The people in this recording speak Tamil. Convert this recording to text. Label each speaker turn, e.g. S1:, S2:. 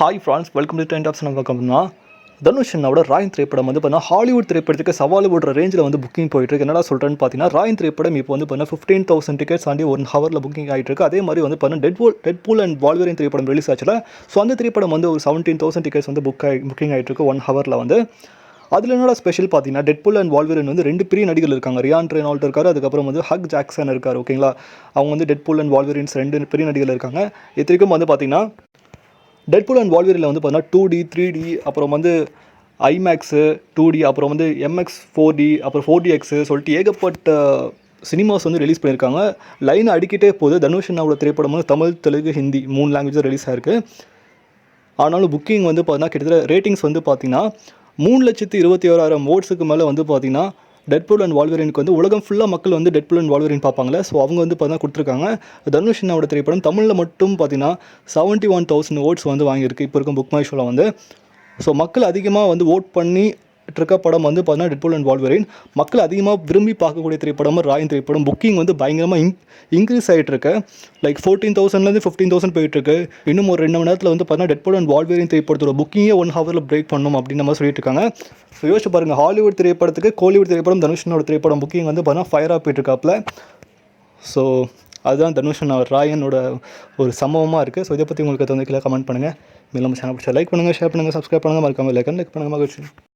S1: Hi friends welcome to trend option பார்க்கணும்னா தனுஷ் அண்ணாவோட ராயன் திரைப்படம் வந்து பார்த்தீங்கன்னா ஹாலிவுட் திரைப்படத்துக்கு சவால் விடுற ரேஞ்சில் வந்து புக்கிங் போயிட்டு இருக்கு. என்னடா சொல்கிறேன்னு பார்த்தீங்கன்னா ராயன் திரைப்படம் இப்போ வந்து பார்த்தீங்கன்னா fifteen thousand tickets aunty one ஹவரில் புக்கிங் ஆகிட்டு இருக்கு. அதே மாதிரி வந்து பார்த்தீங்கன்னா டெட்பூல் டெட்பூல் அண்ட் வால்வரின் திரைப்படம் ரிலீஸ் ஆச்சுல. ஸோ அந்த திரைப்படம் வந்து ஒரு செவன்டீன் தௌசண்ட் டிக்கெட்ஸ் வந்து புக் ஆகி புக்கிங் ஆகிட்டு இருக்கு ஒன் ஹவரில் வந்து. அதில் என்னோட ஸ்பெஷல் பார்த்தீங்கன்னா டெட்புல் அண்ட் வால்வரின் வந்து ரெண்டு பெரிய நடிகர்கள் இருக்காங்க. ரியான் ரெனால்ட் இருக்காரு அதுக்கப்புறம் வந்து ஹக் ஜாக்சன் இருக்கார் ஓகேங்களா அவங்க வந்து டெட்புல் அண்ட் வால்வரின்ஸ் ரெண்டு பெரிய நடிகர்கள் இருக்காங்க. இத்தனைக்கும் வந்து பார்த்தீங்கன்னா டெட்பூல் அண்ட் வால்வரியில் வந்து பார்த்தீங்கன்னா டூ டி த்ரீ டி அப்புறம் வந்து ஐமேக்ஸு டூ டி அப்புறம் வந்து எம்எக்ஸ் ஃபோர் டி அப்புறம் ஃபோர் டி எக்ஸு சொல்லிட்டு ஏகப்பட்ட சினிமாஸ் வந்து ரிலீஸ் பண்ணியிருக்காங்க. லைன் அடிக்கிட்டே போகுது. தனுஷ் அண்ணாவோட திரைப்படம் வந்து தமிழ் தெலுங்கு ஹிந்தி மூணு லாங்குவேஜ் ரிலீஸ் ஆயிருக்கு. ஆனாலும் புக்கிங் வந்து பார்த்தீங்கன்னா கிட்டத்தட்ட ரேட்டிங்ஸ் வந்து பார்த்திங்கன்னா மூணு லட்சத்து இருபத்தி ஓராயிரம் ஓட்ஸுக்கு மேலே வந்து பார்த்திங்கன்னா டெட்பூல் அண்ட் வால்வரினுக்கு வந்து உலகம் ஃபுல்லாக மக்கள் வந்து டெட்பூல் அண்ட் வால்வரின் பார்ப்பாங்களே ஸோ அவங்க வந்து பார்த்தீங்கன்னா கொடுத்துருக்காங்க. தனுஷ் என்னோட திரைப்படம் தமிழில் மட்டும் பார்த்தீங்கன்னா செவன்ட்டி ஒன் தௌசண்ட் ஓட்ஸ் வந்து வாங்கியிருக்கு. இப்போ இருக்கும் புக் மை ஷோவில் வந்து. ஸோ மக்கள் அதிகமாக வந்து ஓட் பண்ணி இருக்க படம் வந்து பார்த்தீங்கன்னா டெட்பூல் அண்ட் வால்வரின் மக்கள் அதிகமாக விரும்பி பார்க்கக்கூடிய திரைப்படம் ராயன் திரைப்படம். புக்கிங் வந்து பயங்கரமாக இன் இன்க்ரீஸ் ஆகிட்டு இருக்கு லைக் ஃபோர்டீன் தௌசண்ட்லேருந்து ஃபிஃப்டீன் தௌசண்ட் போயிட்டு இருக்கு இன்னும் ஒரு ரெண்டு மணி நேரத்தில் வந்து பார்த்தீங்கன்னா டெட்பூல் அண்ட் வால்வரின் திரைப்படத்தோட புக்கிங்கே ஒன் ஹவரில் பிரேக் பண்ணணும் அப்படின்னு நம்ம சொல்லிட்டு இருக்காங்க. ஸோ யோசிச்சு பாருங்கள் ஹாலிவுட் திரைப்படத்துக்கு கோலிவுட் திரைப்படம் தனுஷனோட திரைப்படம் புக்கிங் வந்து பார்த்தீங்கன்னா ஃபயராக போயிட்டு இருக்காப்புல ஸோ அதுதான் தனுஷன் ராயனோட ஒரு சம்பவமாக இருக்குது ஸோ இதை பற்றி உங்களுக்கு வந்து கீழே கமெண்ட் பண்ணுங்கள் மேலும் சேனல் பிடிச்சா லைக் பண்ணுங்கள் ஷேர் பண்ணுங்கள் சப்ஸ்கிரைப் பண்ணுங்கள் மறக்காமல் லைக் லைக் பண்ணுங்கள் மகிழ்ச்சி.